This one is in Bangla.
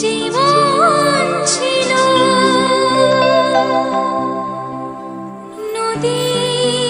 জীবন ছিল। নদী